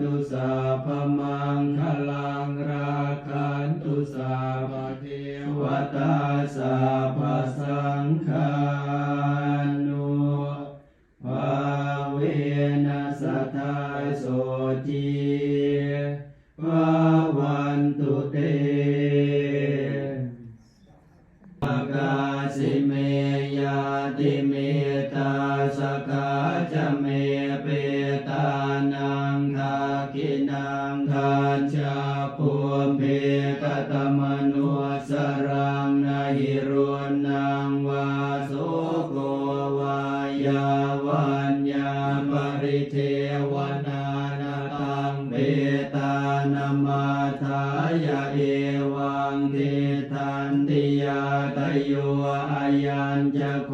ตุสาพมังคลังราคันตุสาพเทวตาสาพสังฆานุภาเวนัสทธาโสจีภาวันตุเตปกาสิเมยาติเมตาสกาจเม ยอายัญจะโค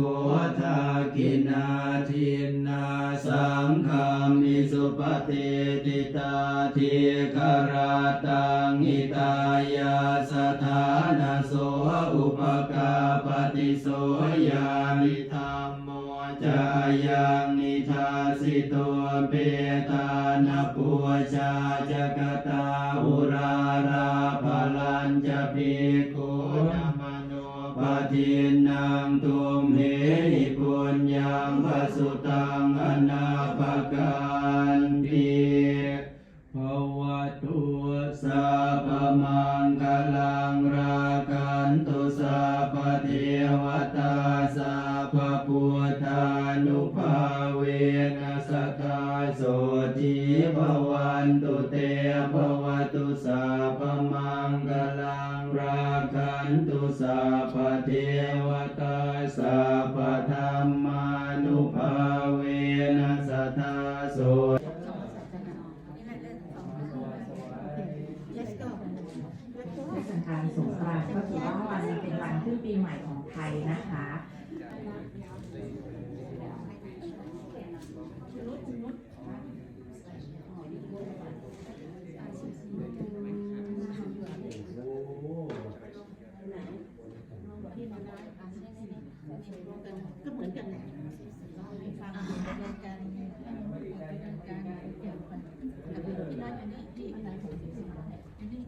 ทากินาทินนาสังฆามิสุปฏิติตาทิคาราตังอิตายาสถานาโสอุปกาปฏิโสยามิธรรมโมจายังนิทาสิโตเปตานปุชาจกตาอุราราภลันจะภิโกนาม ทินนางตุมเหหิปุญญังปสุตังอนาปกันติภวตุสัพพมังคลังรากันตุสัพเทวตาสัพพุทธานุภาเวนัสตตาโสจีภวันตุเตภวตุสั เทวตาสัพพธรรมานุภาเวนัสตตาโส เทศกาลสงกรานต์ก็ถือว่าวันนี้เป็นวันขึ้นปีใหม่ของไทยนะคะ ก็เหมือนกันแหละฟังกันกันกันเกี่ยวกันแล้วก็ที่นั่นอันนี้ที่อะไรของสิ่งสิ่งอันนี้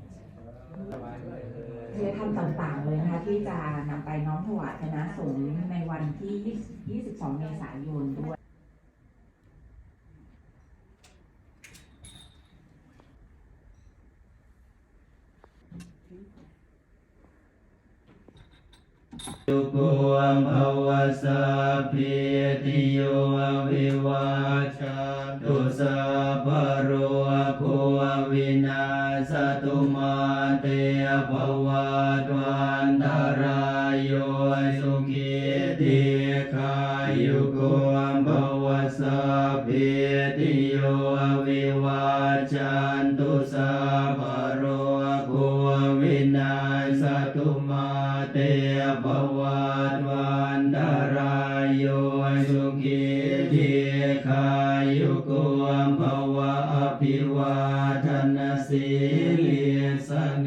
เทธรรมต่างๆเลยนะคะที่ จะนำไปน้อมถวายคณะสงฆ์ในวันที่ 22 เมษายนด้วยทุกขภวสัพพิติโยวิวัชชันตุสัพพะโรโควินาสตุมาเตภว ขีติขายุโกภวสัพพิติโยวิวัชชันตุสัพพะโรโควินาสตุมาเตภวัตวันตรายโยสุขีทีขายุโกภวะอภิวาทนสีลิสเน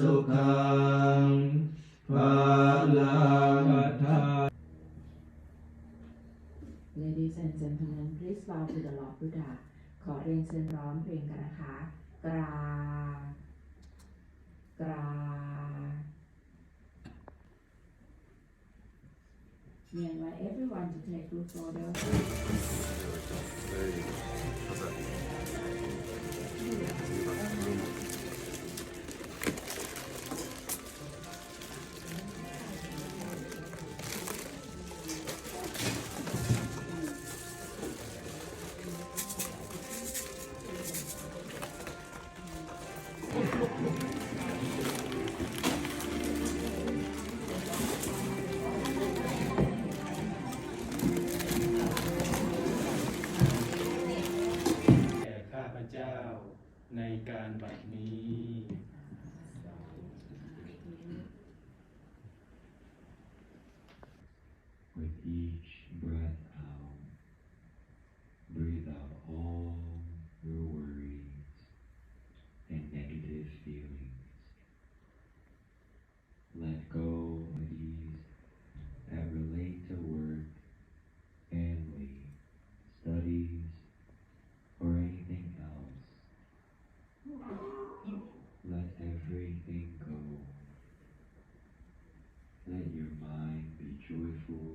สุขังภาลังทา Ladies and gentlemen please bow to the Lord Buddha ขอเรียนเชิญร้องเพลงกันนะคะ กรากรา We invite everyone to take group photos. เจ้าในการบัดนี้ be joyful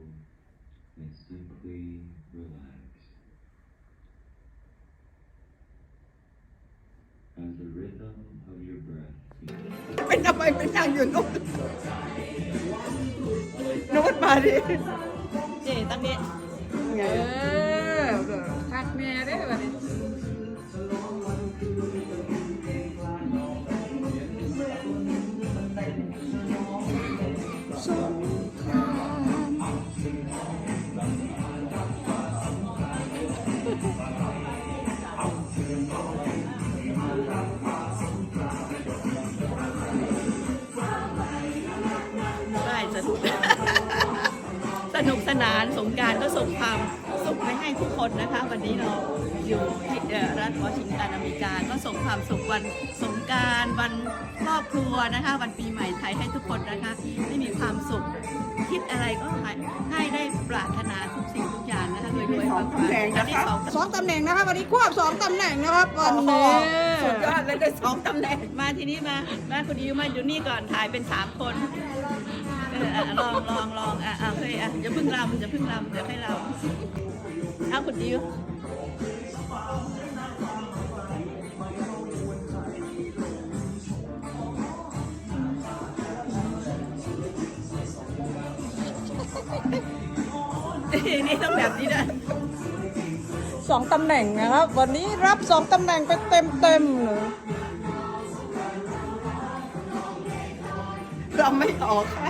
and simply relax. As the rhythm of your breath เป็นทำไมเป็นนั่งอยู่นู่นนู่นม นุกสนานสงกรารก็ส่งความสุขไปให้ทุกคนนะคะ วันนี้เราอยู่ที่เอ่อรัฐวอชิงตันอเมริกาก็ส่งความสุขวันสงกรารวันครอบครัวนะคะ วันปีใหม่ไทยให้ทุกคนนะคะได้มีความสุขคิดอะไรก็ให้ให้ได้ปรารถนาทุกสิ่งทุกอย่างนะคะรวยๆสองตำแหน่งอันะนที่คะสองสองตำแหน่งนะคะวันนี้ควบสองตำแหน่งนะครับวันนี้สุดยอดเลยได้สองตำแหน่งมาทีนี้มามาคุณดิวมาอยู่นี่ก่อนถ่ายเป็นสามคน เอออะลองลองลองอะอะเฮ้ยอะอย่าเพิ่งรำอย่าเพิ่งรำเดี๋ยวให้ราเอาคุณดิวนี่ต้องแบบนี้นะสองตำแหน่งนะครับ วันนี้รับสองตำแหน่งไปเต็มเต็มเลย เราไม่ออกค่ะ